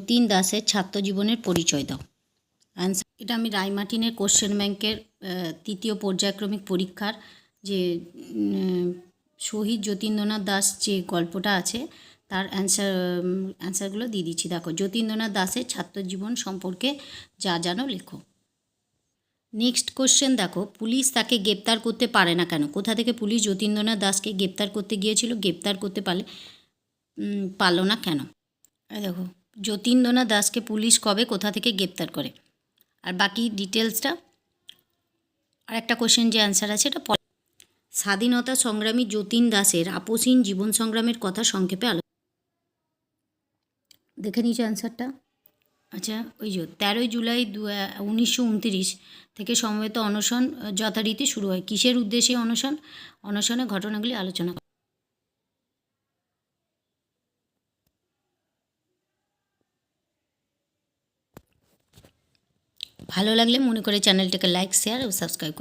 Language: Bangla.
যতীন দাসের ছাত্র জীবনের পরিচয় দাও। অ্যান্সার এটা আমি রায়মার্টিনের কোশ্চেন ব্যাংকের তৃতীয় পর্যায়ক্রমিক পরীক্ষার যে শহীদ যতীন্দ্রনাথ দাস যে গল্পটা আছে, তার অ্যান্সার অ্যান্সারগুলো দিয়ে দিচ্ছি। দেখো, যতীন্দ্রনাথ দাসের ছাত্র জীবন সম্পর্কে যা জানো লেখো। নেক্সট কোশ্চেন দেখো, পুলিশ তাকে গ্রেপ্তার করতে পারে না কেন? কোথা থেকে পুলিশ যতীন্দ্রনাথ দাসকে গ্রেপ্তার করতে গিয়েছিল, গ্রেপ্তার করতে পারলে পারল না কেন? দেখো যতীন্দ্রনাথ দাসকে পুলিশ কবে কোথা থেকে গ্রেপ্তার করে? আর বাকি ডিটেলসটা আর একটা কোশ্চেন যে অ্যান্সার আছে, এটা স্বাধীনতা সংগ্রামী যতীন দাসের আপসীন জীবন সংগ্রামের কথা সংক্ষেপে আলো দেখে নিয়েছো অ্যান্সারটা আচ্ছা ওই যে তেরোই জুলাই দু, উনিশশো থেকে সমবেত অনশন যথারীতি শুরু হয়। কিসের উদ্দেশ্যে অনশন? অনশনের ঘটনাগুলি আলোচনা ভালো লাগলে মনে করে চ্যানেলটাকে লাইক শেয়ার ও সাবস্ক্রাইব করতে